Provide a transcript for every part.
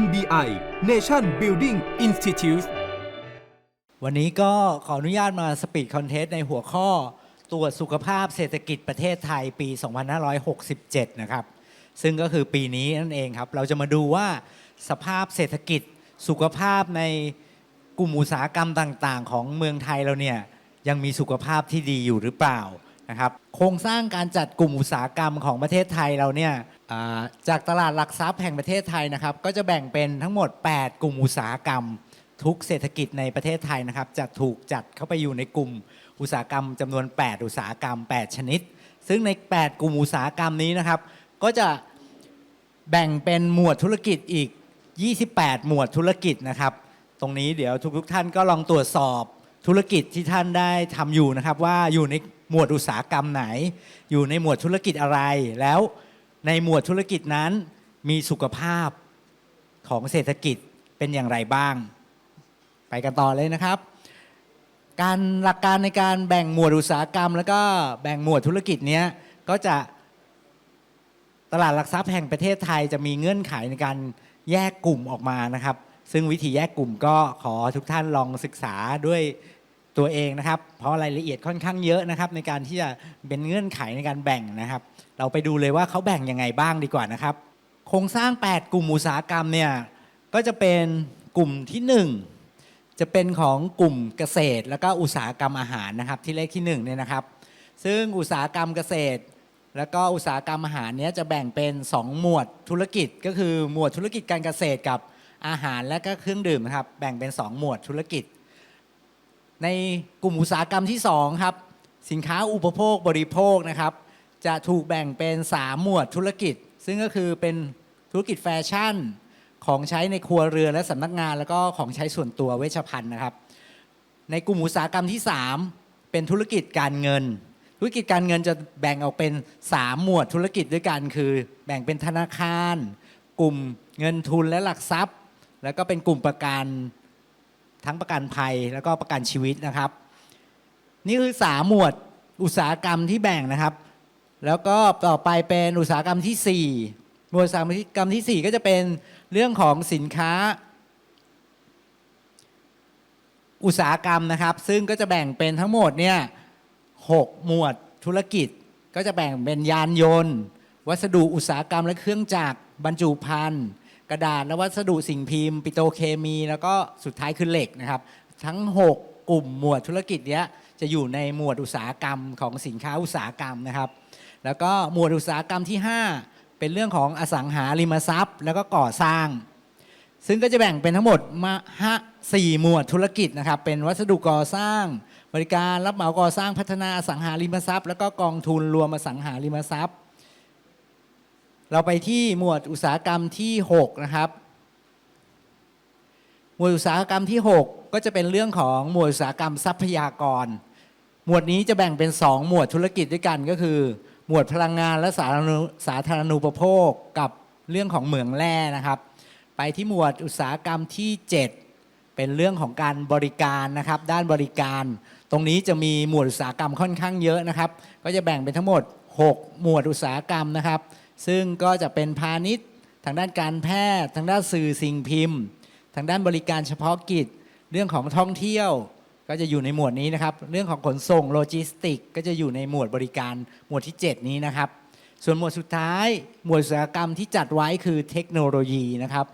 NBI Nation Building Institute วันนี้ก็ขออนุญาตมาสปีดคอนเทสต์ในหัวข้อตรวจสุขภาพเศรษฐกิจประเทศไทยปี 2567 นะครับ ซึ่งก็คือปีนี้นั่นเองครับ เราจะมาดูว่าสภาพเศรษฐกิจสุขภาพในกลุ่มอุตสาหกรรมต่างๆ ของเมืองไทยเราเนี่ยยังมีสุขภาพที่ดีอยู่หรือเปล่านะครับ โครงสร้างการจัดกลุ่มอุตสาหกรรมของประเทศไทยเราเนี่ย จากตลาดหลักทรัพย์แห่งประเทศไทยนะครับ ก็จะแบ่งเป็นทั้งหมด 8 กลุ่มอุตสาหกรรม ทุกเศรษฐกิจในประเทศไทยนะครับ จะถูกจัดเข้าไปอยู่ในกลุ่มอุตสาหกรรมจำนวน 8 อุตสาหกรรม 8 ชนิด ซึ่งใน 8 กลุ่มอุตสาหกรรมนี้นะครับ ก็จะแบ่งเป็นหมวดธุรกิจอีก 28 หมวดธุรกิจนะครับ ตรงนี้เดี๋ยวทุกๆท่านก็ลองตรวจสอบธุรกิจที่ท่านได้ทำอยู่นะครับ ว่าอยู่ในหมวดอุตสาหกรรมไหน อยู่ในหมวดธุรกิจอะไรแล้ว ในหมวดธุรกิจนั้น มีสุขภาพของเศรษฐกิจเป็นอย่างไรบ้าง ไปกันต่อเลยนะครับ การหลักการในการแบ่งหมวดอุตสาหกรรม แล้วก็แบ่งหมวดธุรกิจเนี้ยก็จะตลาดหลักทรัพย์แห่งประเทศไทยจะมีเงื่อนไขในการแยกกลุ่มออกมานะครับ ซึ่งวิธีแยกกลุ่มก็ขอทุกท่านลองศึกษาด้วย ตัวเองนะครับ เพราะรายละเอียดค่อนข้างเยอะนะครับ ในการที่จะเป็นเงื่อนไขในการแบ่งนะครับ เราไปดูเลยว่าเขาแบ่งยังไงบ้างดีกว่านะครับ โครงสร้าง 8 กลุ่มอุตสาหกรรมเนี่ยก็จะเป็นกลุ่มที่หนึ่งจะเป็นของกลุ่มเกษตร แล้วก็อุตสาหกรรมอาหารนะครับ ที่เลขที่1เนี่ยนะครับ ซึ่งอุตสาหกรรมเกษตร แล้วก็อุตสาหกรรมอาหารเนี้ยจะแบ่งเป็น 2 หมวดธุรกิจ ก็คือหมวดธุรกิจการเกษตรกับอาหารและก็เครื่องดื่มนะครับ แบ่งเป็น 2 หมวดธุรกิจ ในกลุ่มอุตสาหกรรมที่ 2 ครับ สินค้าอุปโภคบริโภคนะครับ จะถูกแบ่งเป็น 3 หมวดธุรกิจ ซึ่งก็คือเป็นธุรกิจแฟชั่น ของใช้ในครัวเรือนและสำนักงาน แล้วก็ของใช้ส่วนตัวเวชภัณฑ์นะครับ ในกลุ่มอุตสาหกรรมที่ 3 เป็นธุรกิจการเงิน ธุรกิจการเงินจะแบ่งออกเป็น 3 หมวดธุรกิจด้วยกัน คือ แบ่งเป็นธนาคาร กลุ่มเงินทุนและหลักทรัพย์ แล้วก็เป็นกลุ่มประกัน ทั้งประกันภัยแล้วก็ประกันชีวิตนะครับ นี่คือ3หมวดอุตสาหกรรมที่แบ่งนะครับ แล้วก็ต่อไปเป็นอุตสาหกรรมที่ 4 หมวดอุตสาหกรรมทีสี่ 4 ก็จะเป็นเรื่องของสินค้า อุตสาหกรรมนะครับ ซึ่งก็จะแบ่งเป็นทั้งหมดเนี่ยหกหมวดธุรกิจก็จะแบ่งเป็นยานยนต์ วัสดุอุตสาหกรรมและเครื่องจักรบรรจุภัณฑ์ กระดาษและวัสดุสิ่งพิมพ์ ปิโตรเคมี แล้วก็สุดท้ายคือเหล็กนะครับ ทั้ง 6 กลุ่มหมวดธุรกิจเนี้ยจะอยู่ในหมวดอุตสาหกรรมของสินค้าอุตสาหกรรมนะครับ แล้วก็หมวดอุตสาหกรรมที่ 5 เป็นเรื่องของอสังหาริมทรัพย์ แล้วก็ก่อสร้าง ซึ่งก็จะแบ่งเป็นทั้งหมดมาห้าสี่หมวดธุรกิจนะครับ เป็นวัสดุก่อสร้าง บริการรับเหมาก่อสร้างพัฒนาอสังหาริมทรัพย์ แล้วก็กองทุนรวมอสังหาริมทรัพย์ เราไปที่หมวดอุตสาหกรรมที่6นะครับ หมวดอุตสาหกรรมที่ 6 ก็จะเป็นเรื่องของหมวดอุตสาหกรรมทรัพยากร หมวดนี้จะแบ่งเป็น 2 หมวดธุรกิจด้วยกันก็คือ หมวดพลังงานและสาธารณูสาธารณูปโภคกับเรื่องของเหมืองแร่นะครับ ไปที่หมวดอุตสาหกรรมที่ 7 เป็นเรื่องของการบริการนะครับ ด้านบริการ ตรงนี้จะมีหมวดอุตสาหกรรมค่อนข้างเยอะนะครับ ก็จะแบ่งเป็นทั้งหมด 6 หมวดอุตสาหกรรมนะครับ ซึ่งก็จะเป็นพาณิชย์ ทางด้านการแพทย์ ทางด้านสื่อสิ่งพิมพ์ ทางด้านบริการเฉพาะกิจ เรื่องของท่องเที่ยวก็จะอยู่ในหมวดนี้นะครับ เรื่องของขนส่งโลจิสติก ก็จะอยู่ในหมวดบริการหมวดที่ 7 นี้นะครับ ส่วนหมวดสุดท้าย หมวดอุตสาหกรรมที่จัดไว้คือเทคโนโลยีนะครับ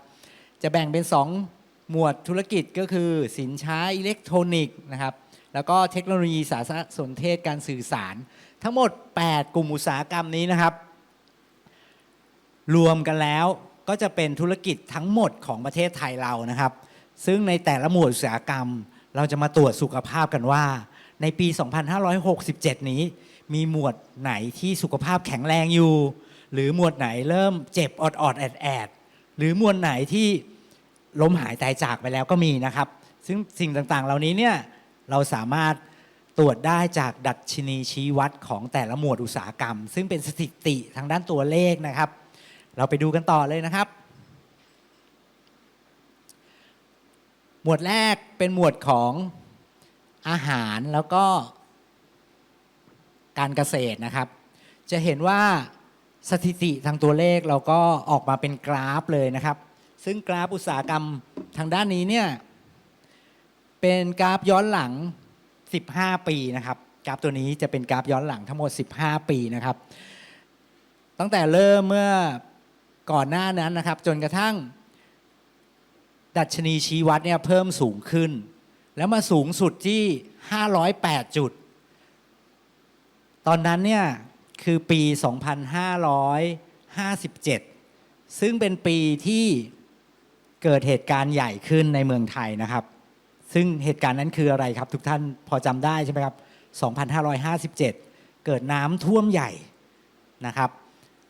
จะแบ่งเป็น 2 หมวดธุรกิจก็คือ สินค้าอิเล็กทรอนิกส์นะครับ แล้วก็เทคโนโลยีสารสนเทศการสื่อสาร ทั้งหมด 8 กลุ่มอุตสาหกรรมนี้นะครับ รวมกันแล้วก็จะเป็นธุรกิจทั้งหมดของประเทศไทยเรานะครับ ซึ่งในแต่ละหมวดอุตสาหกรรม เราจะมาตรวจสุขภาพกันว่า ในปี 2567 นี้ มีหมวดไหนที่สุขภาพแข็งแรงอยู่ หรือหมวดไหนเริ่มเจ็บออดแอดแอดหรือหมวดไหนที่ล้มหายตายจากไปแล้วก็มีนะครับ ซึ่งสิ่งต่างๆ เหล่านี้เนี่ยเราสามารถตรวจได้จากดัชนีชี้วัดของแต่ละหมวดอุตสาหกรรม ซึ่งเป็นสถิติทางด้านตัวเลขนะครับ เราไปดูกันต่อเลยนะครับ หมวดแรกเป็นหมวดของอาหารแล้วก็การเกษตรนะครับ จะเห็นว่าสถิติทางตัวเลขเราก็ออกมาเป็นกราฟเลยนะครับ ซึ่งกราฟอุตสาหกรรมทางด้านนี้เนี่ยเป็นกราฟย้อนหลัง 15 ปีนะครับ กราฟตัวนี้จะเป็นกราฟย้อนหลังทั้งหมด 15 ปีนะครับ ตั้งแต่เริ่มเมื่อ ก่อนหน้านั้นนะครับ จนกระทั่ง ดัชนีชี้วัดเนี่ยเพิ่มสูงขึ้น แล้วมาสูงสุดที่ 508 จุด ตอนนั้นเนี่ยคือปี 2557 ซึ่งเป็นปีที่เกิดเหตุการณ์ใหญ่ขึ้นในเมืองไทยนะครับ ซึ่งเหตุการณ์นั้นคืออะไรครับ ทุกท่านพอจำได้ใช่ไหมครับ 2557 เกิดน้ำท่วมใหญ่นะครับ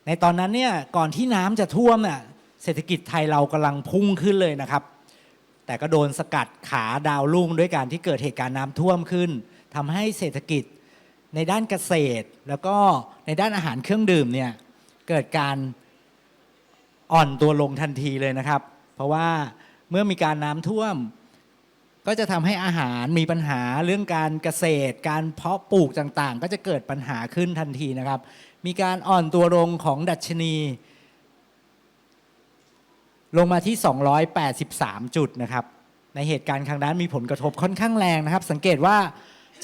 ในตอนนั้นเนี่ยก่อนที่น้ำจะท่วมเน่ะเศรษฐกิจไทยเรากำลังพุ่งขึ้นเลยนะครับ แต่ก็โดนสกัดขาดาวรุ่งด้วยการที่เกิดเหตุการณ์น้ำท่วมขึ้นทำให้เศรษฐกิจในด้านเกษตร แล้วก็ในด้านอาหารเครื่องดื่มเนี่ยเกิดการอ่อนตัวลงทันทีเลยนะครับ เพราะว่าเมื่อมีการน้ำท่วม ก็จะทำให้อาหารมีปัญหาเรื่องการเกษตร การเพาะปลูกต่างๆ ก็จะเกิดปัญหาขึ้นทันทีนะครับ มีการอ่อนตัวลงของดัชนี ลงมาที่ 283 จุดนะครับ ในเหตุการณ์ครั้งนั้นมีผลกระทบค่อนข้างแรงนะครับ สังเกตว่า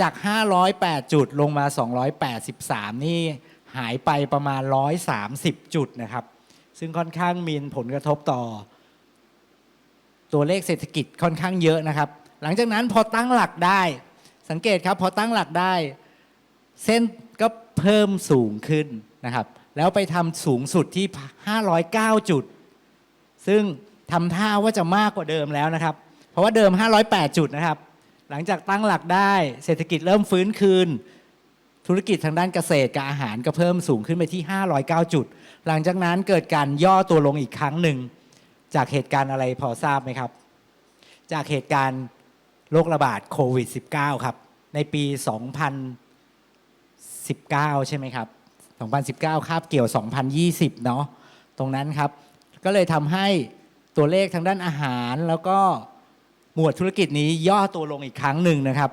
จาก 508 จุดลงมา 283 นี่หายไปประมาณ 130 จุดนะครับ ซึ่งค่อนข้างมีผลกระทบต่อ ตัวเลขเศรษฐกิจค่อนข้างเยอะนะครับ หลังจากนั้นพอตั้งหลักได้ สังเกตครับพอตั้งหลักได้ เส้นก็ พิ่มสูงขึ้นนะครับ แล้วไปทำสูงสุดที่ 509 จุด ซึ่งทำท่าว่าจะมากกว่าเดิมแล้วนะครับ เพราะว่าเดิม 508 จุดนะครับ หลังจากตั้งหลักได้เศรษฐกิจเริ่มฟื้นคืน ธุรกิจทางด้านเกษตรกับอาหารก็เพิ่มสูงขึ้นไปที่ 509 จุด หลังจากนั้นเกิดการย่อตัวลงอีกครั้งหนึ่ง จากเหตุการณ์อะไรพอทราบไหมครับ จากเหตุการณ์โรคระบาดโควิด -19 ครับ ในปี 2019 ใช่ไหมครับ 2019 คาบเกี่ยว 2020 เนาะตรงนั้นครับ ก็เลยทำให้ตัวเลขทางด้านอาหาร แล้วก็หมวดธุรกิจนี้ย่อตัวลงอีกครั้งหนึ่งนะครับ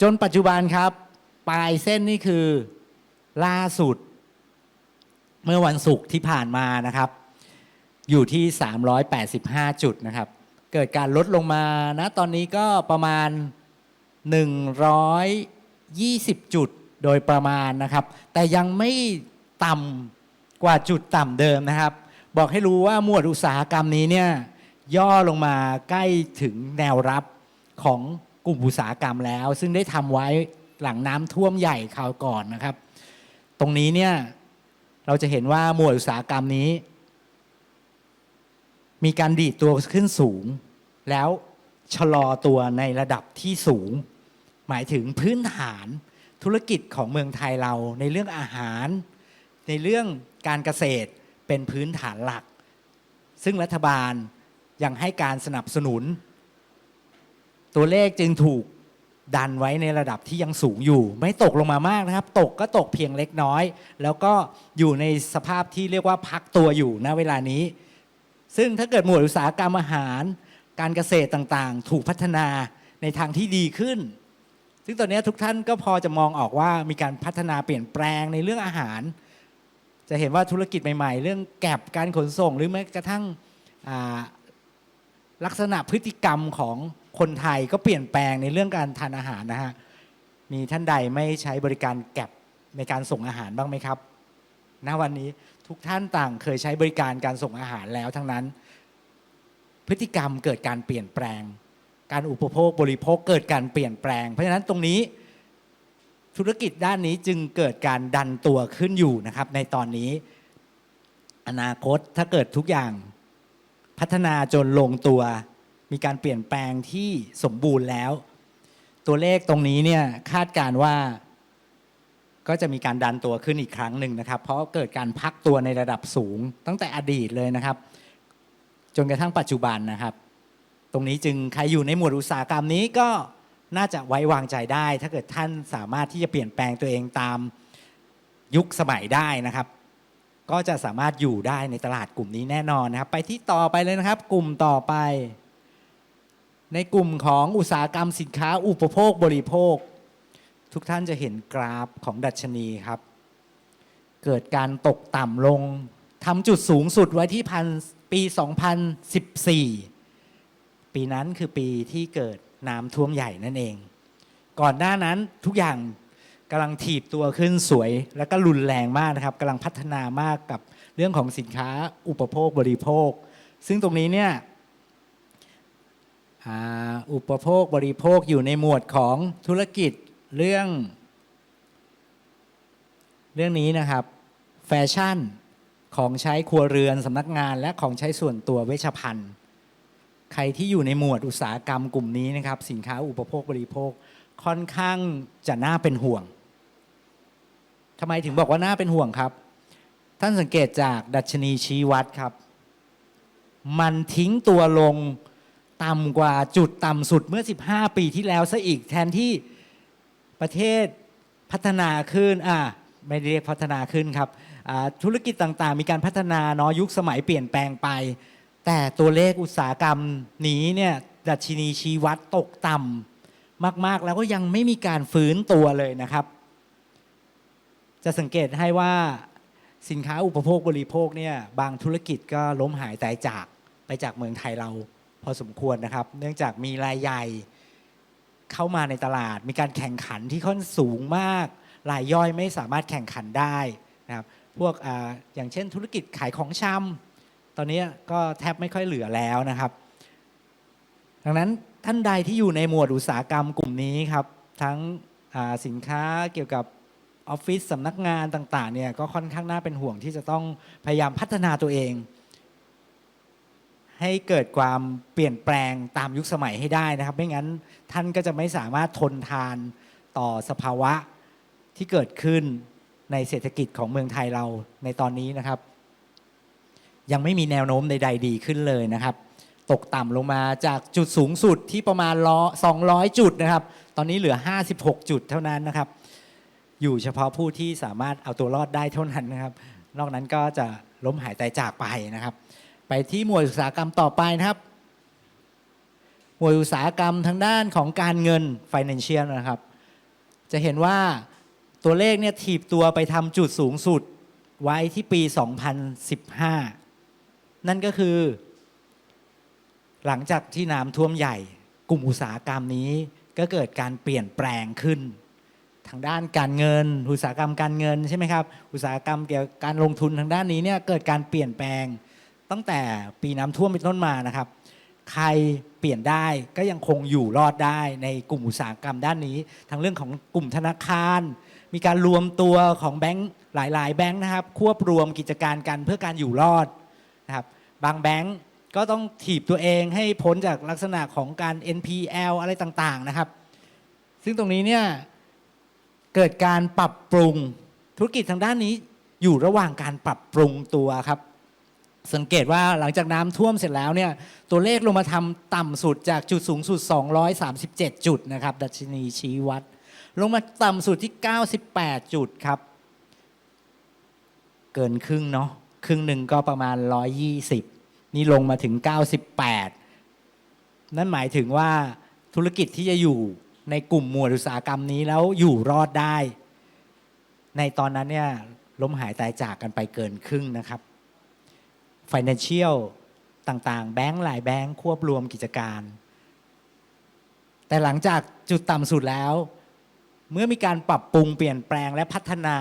จนปัจจุบันครับ ปลายเส้นนี่คือล่าสุด เมื่อวันศุกร์ที่ผ่านมานะครับ อยู่ที่ 385 จุดนะครับ เกิดการลดลงมานะตอนนี้ก็ประมาณ 20 จุดโดยประมาณนะครับ แต่ยังไม่ต่ำกว่าจุดต่ำเดิมนะครับ บอกให้รู้ว่าหมวดอุตสาหกรรมนี้เนี่ยย่อลงมาใกล้ถึงแนวรับของกลุ่มอุตสาหกรรมแล้ว ซึ่งได้ทำไว้หลังน้ำท่วมใหญ่คราวก่อนนะครับ ตรงนี้เนี่ยเราจะเห็นว่าหมวดอุตสาหกรรมนี้ มีการดีดตัวขึ้นสูง แล้วชะลอตัวในระดับที่สูง หมายถึงพื้นฐานธุรกิจของเมืองไทยเราในเรื่องอาหาร ในเรื่องการเกษตรเป็นพื้นฐานหลัก ซึ่งรัฐบาลยังให้การสนับสนุน ตัวเลขจึงถูกดันไว้ในระดับที่ยังสูงอยู่ ไม่ตกลงมามากนะครับ ตกก็ตกเพียงเล็กน้อย แล้วก็อยู่ในสภาพที่เรียกว่าพักตัวอยู่ณเวลานี้ ซึ่งถ้าเกิดหมวดอุตสาหกรรมอาหาร การเกษตรต่างๆ ถูกพัฒนาในทางที่ดีขึ้น ซึ่งตอนนี้ทุกท่านก็พอจะมองออกว่ามีการพัฒนาเปลี่ยนแปลงในเรื่องอาหาร จะเห็นว่าธุรกิจใหม่ ๆ เรื่องแก็บการขนส่ง หรือแม้กระทั่งลักษณะพฤติกรรมของคนไทยก็เปลี่ยนแปลงในเรื่องการทานอาหารนะฮะมีท่านใดไม่ใช้บริการแก็บในการส่งอาหารบ้างไหมครับณวันนี้ทุกท่านต่างเคยใช้บริการการส่งอาหารแล้วทั้งนั้น พฤติกรรมเกิดการเปลี่ยนแปลง การอุปโภคบริโภคเกิดการเปลี่ยนแปลง เพราะฉะนั้นตรงนี้ธุรกิจด้านนี้จึงเกิดการดันตัวขึ้นอยู่นะครับ ในตอนนี้ อนาคตถ้าเกิดทุกอย่างพัฒนาจนลงตัว มีการเปลี่ยนแปลงที่สมบูรณ์แล้ว ตัวเลขตรงนี้เนี่ยคาดการว่า ก็จะมีการดันตัวขึ้นอีกครั้งหนึ่งนะครับ เพราะเกิดการพักตัวในระดับสูง ตั้งแต่อดีตเลยนะครับ จนกระทั่งปัจจุบันนะครับ ตรงนี้จึงใครอยู่ในหมวดอุตสาหกรรมนี้ก็น่าจะไว้วางใจได้ ถ้าเกิดท่านสามารถที่จะเปลี่ยนแปลงตัวเองตามยุคสมัยได้นะครับ ก็จะสามารถอยู่ได้ในตลาดกลุ่มนี้แน่นอนนะครับ ไปที่ต่อไปเลยนะครับ กลุ่มต่อไป ในกลุ่มของอุตสาหกรรมสินค้าอุปโภคบริโภค ทุกท่านจะเห็นกราฟของดัชนีครับ เกิดการตกต่ำลงทำจุดสูงสุดไว้ที่พันปี 2014 ปีนั้นคือปีที่เกิดน้ำท่วมใหญ่นั่นเอง ก่อนหน้านั้นทุกอย่างกำลังถีบตัวขึ้นสวย แล้วก็รุนแรงมากนะครับกำลังพัฒนามากกับเรื่องของสินค้าอุปโภคบริโภค ซึ่งตรงนี้เนี่ยอุปโภคบริโภคอยู่ในหมวดของธุรกิจเรื่อง เรื่องนี้นะครับ แฟชั่นของใช้ครัวเรือนสำนักงานและของใช้ส่วนตัวเวชภัณฑ์ ใครที่อยู่ในหมวดอุตสาหกรรมกลุ่มนี้นะครับ สินค้าอุปโภคบริโภคค่อนข้างจะน่าเป็นห่วงทำไมถึงบอกว่าน่าเป็นห่วงครับ ท่านสังเกตจากดัชนีชี้วัดครับ มันทิ้งตัวลงต่ำกว่าจุดต่ำสุดเมื่อ 15 ปีที่แล้วซะอีกแทนที่ประเทศพัฒนาขึ้นอ่าไม่ได้เรียกพัฒนาขึ้นครับธุรกิจต่างๆ มีการพัฒนาเนาะยุคสมัยเปลี่ยนแปลงไป แต่ตัวเลขอุตสาหกรรมนี้เนี่ยดัชนีชีวัดตกต่ำมาก ๆ แล้วก็ยังไม่มีการฟื้นตัวเลยนะครับ จะสังเกตให้ว่าสินค้าอุปโภคบริโภคเนี่ยบางธุรกิจก็ล้มหายตายจากไปจากเมืองไทยเราพอสมควรนะครับ เนื่องจากมีรายใหญ่เข้ามาในตลาด มีการแข่งขันที่ค่อนสูงมากรายย่อยไม่สามารถแข่งขันได้นะครับ พวกออย่างเช่นธุรกิจขายของชำ ตอนนี้ก็แทบไม่ค่อยเหลือแล้วนะครับ ดังนั้นท่านใดที่อยู่ในหมวดอุตสาหกรรมกลุ่มนี้ครับ ทั้งสินค้าเกี่ยวกับออฟฟิศสำนักงานต่างๆเนี่ยก็ค่อนข้างน่าเป็นห่วงที่จะต้องพยายามพัฒนาตัวเอง ให้เกิดความเปลี่ยนแปลงตามยุคสมัยให้ได้นะครับ ไม่งั้นท่านก็จะไม่สามารถทนทานต่อสภาวะที่เกิดขึ้นในเศรษฐกิจของเมืองไทยเราในตอนนี้นะครับ ยังไม่มีแนวโน้มใด ๆ ดีขึ้นเลยนะครับ ตกต่ำลงมาจากจุดสูงสุดที่ประมาณล้อ200 จุดนะครับ ตอนนี้เหลือ 56 จุดเท่านั้นนะครับ อยู่เฉพาะผู้ที่สามารถเอาตัวรอดได้เท่านั้นนะครับ นอกนั้นก็จะล้มหายตายจากไปนะครับ ไปที่หมวดอุตสาหกรรมต่อไปนะครับ หมวดอุตสาหกรรมทางด้านของการเงิน financial นะครับ จะเห็นว่าตัวเลขเนี่ยถีบตัวไปทำจุดสูงสุดไว้ที่ปี 2015 นั่นก็คือ หลังจากที่น้ำท่วมใหญ่ กลุ่มอุตสาหกรรมนี้ก็เกิดการเปลี่ยนแปลงขึ้น ทางด้านการเงิน อุตสาหกรรมการเงินใช่ไหมครับ อุตสาหกรรมเกี่ยวกับการลงทุนทางด้านนี้เนี่ยเกิดการเปลี่ยนแปลง ตั้งแต่ปีน้ำท่วมเป็นต้นมานะครับ ใครเปลี่ยนได้ก็ยังคงอยู่รอดได้ในกลุ่มอุตสาหกรรมด้านนี้ทั้งเรื่องของกลุ่มธนาคาร มีการรวมตัวของแบงค์หลาย ๆ แบงค์นะครับ ควบรวมกิจการกันเพื่อการอยู่รอด นะครับบางแบงค์ก็ต้องถีบตัวเองให้พ้นจากลักษณะของการ NPL อะไรต่างๆนะครับ ซึ่งตรงนี้เนี่ยเกิดการปรับปรุงธุรกิจทางด้านนี้อยู่ระหว่างการปรับปรุงตัวครับ สังเกตว่าหลังจากน้ำท่วมเสร็จแล้วเนี่ยตัวเลขลงมาทำต่ำสุดจากจุดสูงสุด 237 จุดนะครับ ดัชนีชี้วัด ลงมาต่ำสุดที่ 98 จุดครับ เกินครึ่งเนาะ ครึ่งหนึ่งก็ประมาณ 120 นี่ลงมาถึง 98 นั่นหมายถึงว่าธุรกิจที่จะอยู่ในกลุ่มหมวดอุตสาหกรรมนี้แล้วอยู่รอดได้ ในตอนนั้นเนี่ยล้มหายตายจากกันไปเกินครึ่งนะครับ Financial ต่างๆ แบงก์หลายแบงก์ควบรวมกิจการ แต่หลังจากจุดต่ำสุดแล้ว เมื่อมีการปรับปรุงเปลี่ยนแปลงและพัฒนา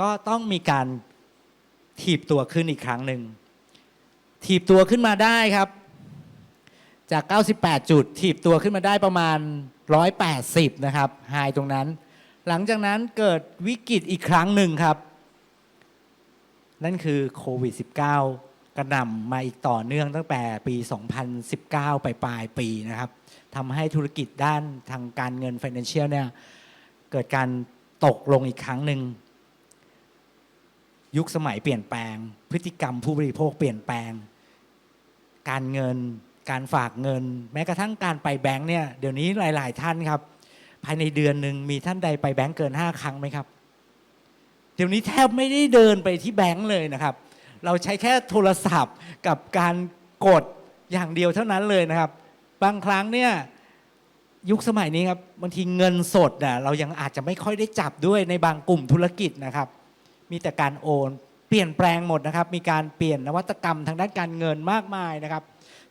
ก็ต้องมีการ ถีบตัวขึ้นอีกครั้งหนึ่งถีบตัวขึ้นมาได้ครับ จาก 98 จุด ถีบตัวขึ้นมาได้ประมาณ 180 นะครับไฮตรงนั้น หลังจากนั้นเกิดวิกฤตอีกครั้งหนึ่งครับ นั่นคือโควิด -19 กระหน่ำมาอีกต่อเนื่องตั้งแต่ปี 2019 ไปปลายปีนะครับทำให้ธุรกิจด้านทางการเงิน Financial เนี่ยเกิดการตกลงอีกครั้งหนึ่ง ยุคสมัยเปลี่ยนแปลง พฤติกรรมผู้บริโภคเปลี่ยนแปลง การเงิน การฝากเงิน แม้กระทั่งการไปแบงค์เนี่ยเดี๋ยวนี้หลาย ๆ ท่านครับ ภายในเดือนหนึ่งมีท่านใดไปแบงค์เกิน 5 ครั้งไหมครับ เดี๋ยวนี้แทบไม่ได้เดินไปที่แบงค์เลยนะครับ เราใช้แค่โทรศัพท์กับการกดอย่างเดียวเท่านั้นเลยนะครับ บางครั้งเนี่ยยุคสมัยนี้ครับบางทีเงินสดน่ะเรายังอาจจะไม่ค่อยได้จับด้วยในบางกลุ่มธุรกิจนะครับ มีแต่การโอน เปลี่ยนแปลงหมดนะครับ มีการเปลี่ยนนวัตกรรมทางด้านการเงินมากมายนะครับ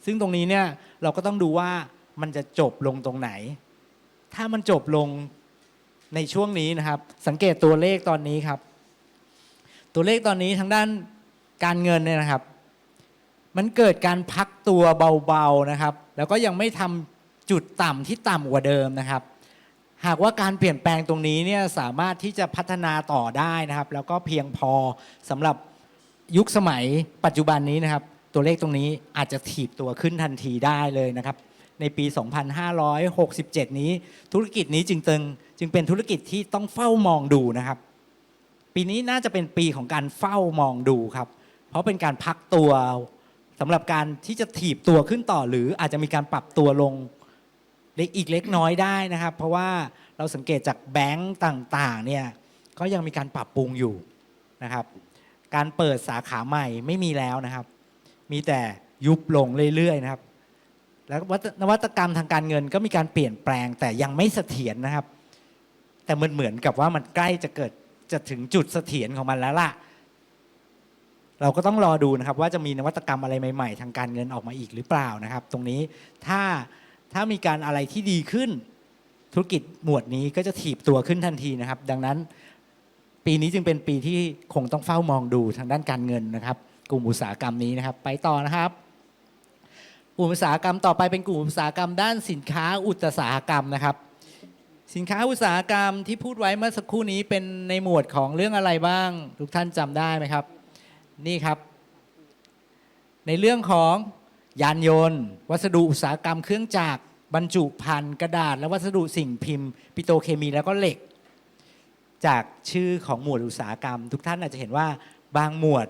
ซึ่งตรงนี้เนี่ยเราก็ต้องดูว่ามันจะจบลงตรงไหน ถ้ามันจบลงในช่วงนี้นะครับ สังเกตตัวเลขตอนนี้ครับ ตัวเลขตอนนี้ทางด้านการเงินเนี่ยนะครับ มันเกิดการพักตัวเบาๆนะครับ แล้วก็ยังไม่ทำจุดต่ำที่ต่ำกว่าเดิมนะครับ หากว่าการเปลี่ยนแปลงตรงนี้เนี่ยสามารถที่จะพัฒนาต่อได้นะครับ แล้วก็เพียงพอสำหรับยุคสมัยปัจจุบันนี้นะครับ ตัวเลขตรงนี้อาจจะถีบตัวขึ้นทันทีได้เลยนะครับ ในปี 2567 นี้ธุรกิจนี้จึงตึงจึงเป็นธุรกิจที่ต้องเฝ้ามองดูนะครับ ปีนี้น่าจะเป็นปีของการเฝ้ามองดูครับ เพราะเป็นการพักตัวสำหรับการที่จะถีบตัวขึ้นต่อ หรืออาจจะมีการปรับตัวลง เล็กอีกเล็กน้อยได้นะครับ เพราะว่าเราสังเกตจากแบงก์ต่างๆเนี่ยก็ยังมีการปรับปรุงอยู่นะครับ การเปิดสาขาใหม่ไม่มีแล้วนะครับ มีแต่ยุบลงเรื่อยๆนะครับ แล้ววัตนวัตกรรมทางการเงินก็มีการเปลี่ยนแปลงแต่ยังไม่เสถียรนะครับ แต่มันเหมือนกับว่ามันใกล้จะเกิดจะถึงจุดเสถียรของมันแล้วล่ะ เราก็ต้องรอดูนะครับ ว่าจะมีนวัตกรรมอะไรใหม่ ๆ ทางการเงินออกมาอีกหรือเปล่านะครับ ตรงนี้ถ้า ถ้ามีการอะไรที่ดีขึ้น ธุรกิจหมวดนี้ก็จะถีบตัวขึ้นทันทีนะครับ ดังนั้นปีนี้จึงเป็นปีที่คงต้องเฝ้ามองดูทางด้านการเงินนะครับ กลุ่มอุตสาหกรรมนี้นะครับ ไปต่อนะครับกลุ่มอุตสาหกรรมต่อไปเป็นกลุ่มอุตสาหกรรมด้านสินค้าอุตสาหกรรมนะครับ สินค้าอุตสาหกรรมที่พูดไว้เมื่อสักครู่นี้เป็นในหมวดของเรื่องอะไรบ้าง ทุกท่านจำได้ไหมครับ นี่ครับ ในเรื่องของ ยานยนต์ วัสดุอุตสาหกรรมเครื่องจักรบรรจุภัณฑ์กระดาษ และวัสดุสิ่งพิมพ์ ปิโตเคมีแล้วก็เหล็ก จากชื่อของหมวดอุตสาหกรรม ทุกท่านอาจจะเห็นว่าบางหมวด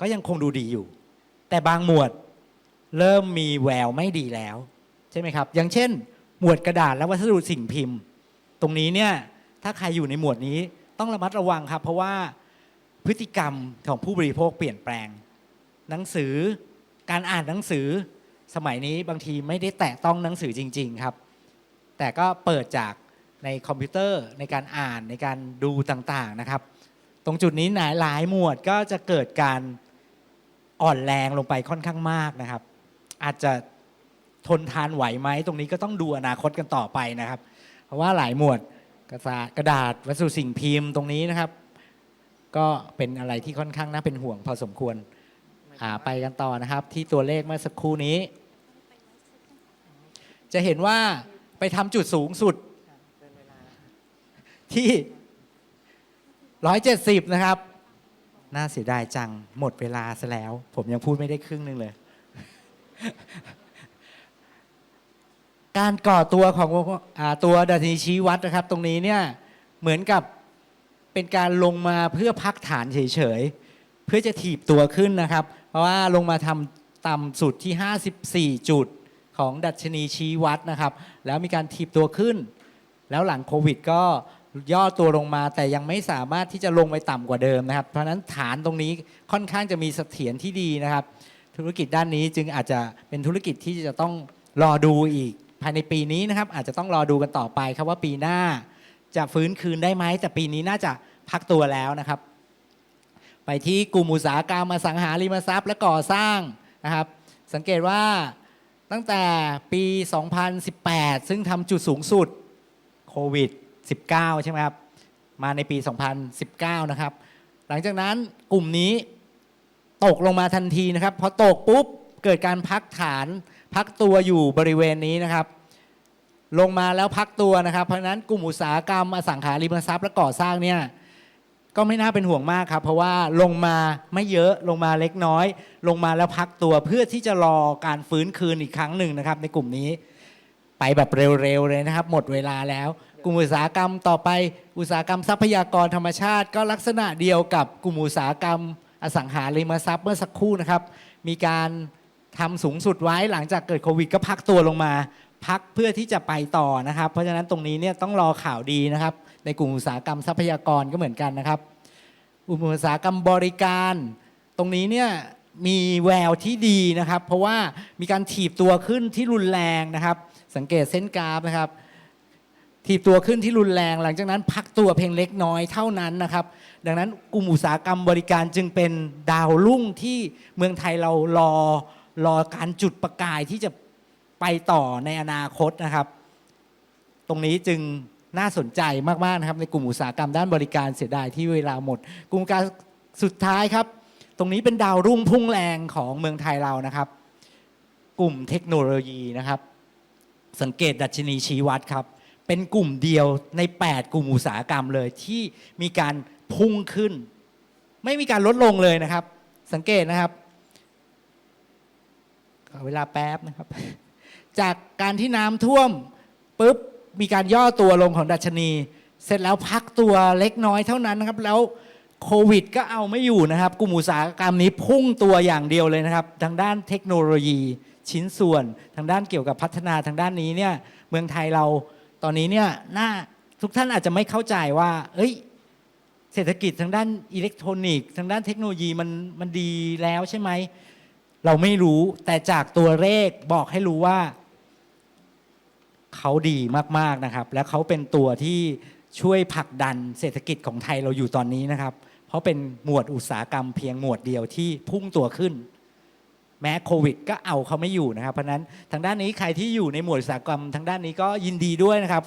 ก็ยังคงดูดีอยู่ แต่บางหมวดเริ่มมีแววไม่ดีแล้ว ใช่ไหมครับ อย่างเช่น หมวดกระดาษและวัสดุสิ่งพิมพ์ ตรงนี้เนี่ยถ้าใครอยู่ในหมวดนี้ต้องระมัดระวังครับ เพราะว่าพฤติกรรมของผู้บริโภคเปลี่ยนแปลง หนังสือ การอ่านหนังสือสมัยนี้บางทีไม่ได้แตะต้องหนังสือจริง ๆครับ แต่ก็เปิดจากในคอมพิวเตอร์ในการอ่านในการดูต่างๆนะครับ ตรงจุดนี้หลายหลายหมวดก็จะเกิดการอ่อนแรงลงไปค่อนข้างมากนะครับ อาจจะทนทานไหวไหมตรงนี้ก็ต้องดูอนาคตกันต่อไปนะครับ เพราะว่าหลายหมวดกระดาษกระดาษวัสดุสิ่งพิมพ์ตรงนี้นะครับ ก็เป็นอะไรที่ค่อนข้างน่าเป็นห่วงพอสมควร อ่าไปกันต่อนะครับ ที่ตัวเลขเมื่อสักครู่นี้ จะเห็นว่าไปทำจุดสูงสุดที่ 170 นะครับ น่าเสียดายจังหมดเวลาซะแล้ว ผมยังพูดไม่ได้ครึ่งหนึงเลย การก่อตัวของอาตัวดัชนีชี้วัดนะครับ ตรงนี้เนี่ยเหมือนกับเป็นการลงมาเพื่อพักฐานเฉยๆ เพื่อจะถีบตัวขึ้นนะครับ เพราะว่าลงมาทำต่ำสุดที่ 54 จุดของดัชนีชี้วัดนะครับ แล้วมีการถีบตัวขึ้น แล้วหลังโควิดก็ย่อตัวลงมาแต่ยังไม่สามารถที่จะลงไปต่ำกว่าเดิมนะครับ เพราะฉะนั้นฐานตรงนี้ค่อนข้างจะมีเสถียรที่ดีนะครับ ธุรกิจด้านนี้จึงอาจจะเป็นธุรกิจที่จะต้องรอดูอีก ภายในปีนี้นะครับ อาจจะต้องรอดูกันต่อไปครับว่าปีหน้า จะฟื้นคืนได้ไหมแต่ปีนี้น่าจะพักตัวแล้วนะครับ ไปที่กลุ่มอุตสาหกรรมอสังหาริมทรัพย์และก่อสร้างนะครับ สังเกตว่าตั้งแต่ปี 2018 ซึ่งทำจุดสูงสุดโควิด 19 ใช่ไหมครับ มาในปี 2019 นะครับ หลังจากนั้นกลุ่มนี้ตกลงมาทันทีนะครับพอตกปุ๊บเกิดการพักฐานพักตัวอยู่บริเวณนี้นะครับ ลงมาแล้วพักตัวนะครับ เพราะนั้นกลุ่มอุตสาหกรรมอสังหาริมทรัพย์และก่อสร้างเนี่ย ก็ไม่น่าเป็นห่วงมากครับ เพราะว่าลงมาไม่เยอะลงมาเล็กน้อย ลงมาแล้วพักตัวเพื่อที่จะรอการฟื้นคืนอีกครั้งหนึ่งนะครับ ในกลุ่มนี้ ไปแบบเร็วๆเลยนะครับ หมดเวลาแล้ว กลุ่มอุตสาหกรรมต่อไป อุตสาหกรรมทรัพยากรธรรมชาติ ก็ลักษณะเดียวกับกลุ่มอุตสาหกรรม อสังหาริมทรัพย์เมื่อสักครู่นะครับ มีการทำสูงสุดไว้หลังจากเกิดโควิด ก็พักตัวลงมา พักเพื่อที่จะไปต่อนะครับ เพราะฉะนั้นตรงนี้เนี่ยต้องรอข่าวดีนะครับ ในกลุ่มอุตสาหกรรมทรัพยากรก็เหมือนกันนะครับอุตสาหกรรมบริการ ตรงนี้เนี่ยมีแววที่ดีนะครับ เพราะว่ามีการถีบตัวขึ้นที่รุนแรงนะครับ สังเกตเส้นกราฟนะครับ ถีบตัวขึ้นที่รุนแรง หลังจากนั้นพักตัวเพียงเล็กน้อยเท่านั้นนะครับ ดังนั้นกลุ่มอุตสาหกรรมบริการจึงเป็นดาวรุ่งที่เมืองไทยเรารอรอการจุดประกายที่จะไปต่อในอนาคตนะครับ ตรงนี้จึง น่าสนใจมากๆนะครับในกลุ่มอุตสาหกรรมด้านบริการเสียดายที่เวลาหมด กลุ่มการสุดท้ายครับ ตรงนี้เป็นดาวรุ่งพุ่งแรงของเมืองไทยเรานะครับ กลุ่มเทคโนโลยีนะครับ สังเกตดัชนีชี้วัดครับ เป็นกลุ่มเดียวใน 8 กลุ่มอุตสาหกรรมเลยที่มีการพุ่งขึ้น ไม่มีการลดลงเลยนะครับ สังเกตนะครับเวลาแป๊บนะครับ จากการที่น้ำท่วมปุ๊บ มีการย่อตัวลงของดัชนี เสร็จแล้วพักตัวเล็กน้อยเท่านั้นนะครับ แล้วโควิด ก็เอาไม่อยู่นะครับ กลุ่มอุตสาหกรรมนี้พุ่งตัวอย่างเดียวเลยนะครับ ทางด้านเทคโนโลยีชิ้นส่วน ทางด้านเกี่ยวกับพัฒนาทางด้านนี้เนี่ยเมืองไทยเราตอนนี้เนี่ยน่าทุกท่านอาจจะไม่เข้าใจว่า เอ้ย เศรษฐกิจทางด้านอิเล็กทรอนิกส์ทางด้านเทคโนโลยีมันมันดีแล้วใช่ไหมเราไม่รู้แต่จากตัวเลขบอกให้รู้ว่า เขาดีมากๆนะครับ และเขาเป็นตัวที่ช่วยผลักดันเศรษฐกิจของไทยเราอยู่ตอนนี้นะครับ เพราะเป็นหมวดอุตสาหกรรมเพียงหมวดเดียวที่พุ่งตัวขึ้น แม้โควิด ก็เอาเขาไม่อยู่นะครับ เพราะนั้นทางด้านนี้ใครที่อยู่ในหมวดอุตสาหกรรมทางด้านนี้ก็ยินดีด้วยนะครับ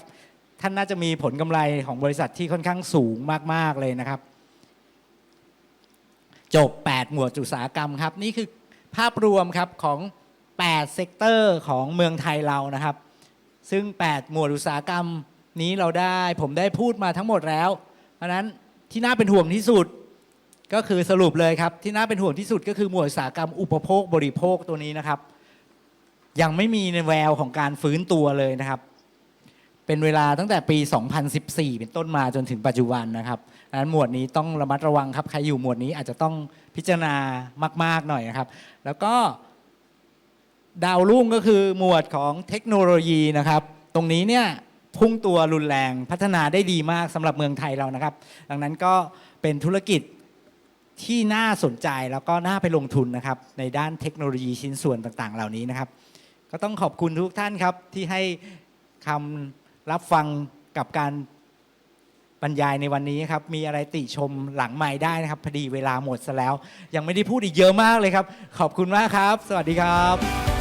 ท่านน่าจะมีผลกำไรของบริษัทที่ค่อนข้างสูงมากๆเลยนะครับ จบ 8 หมวดอุตสาหกรรมครับ นี่คือภาพรวมครับของ 8 เซกเตอร์ของเมืองไทยเรานะครับ ซึ่ง 8 หมวดอุตสาหกรรมนี้เราได้ผมได้พูดมาทั้งหมดแล้ว เพราะนั้นที่น่าเป็นห่วงที่สุดก็คือสรุปเลยครับ ที่น่าเป็นห่วงที่สุดก็คือหมวดอุตสาหกรรมอุปโภคบริโภคตัวนี้นะครับ ยังไม่มีในแววของการฟื้นตัวเลยนะครับ เป็นเวลาตั้งแต่ปี 2014 เป็นต้นมาจนถึงปัจจุบันนะครับดังนั้นหมวดนี้ต้องระมัดระวังครับใครอยู่หมวดนี้อาจจะต้องพิจารณามาก ๆหน่อยนะครับ แล้วก็ ดาวรุ่งก็คือหมวดของเทคโนโลยีนะครับ ตรงนี้เนี่ยพุ่งตัวรุนแรงพัฒนาได้ดีมากสำหรับเมืองไทยเรานะครับ ดังนั้นก็เป็นธุรกิจที่น่าสนใจแล้วก็น่าไปลงทุนนะครับ ในด้านเทคโนโลยีชิ้นส่วนต่างๆ เหล่านี้นะครับ ก็ต้องขอบคุณทุกท่านครับที่ให้คำรับฟังกับการบรรยายในวันนี้ครับ มีอะไรติชมหลังใหม่ได้นะครับ พอดีเวลาหมดซะแล้ว ยังไม่ได้พูดอีกเยอะมากเลยครับ ขอบคุณมากครับ สวัสดีครับ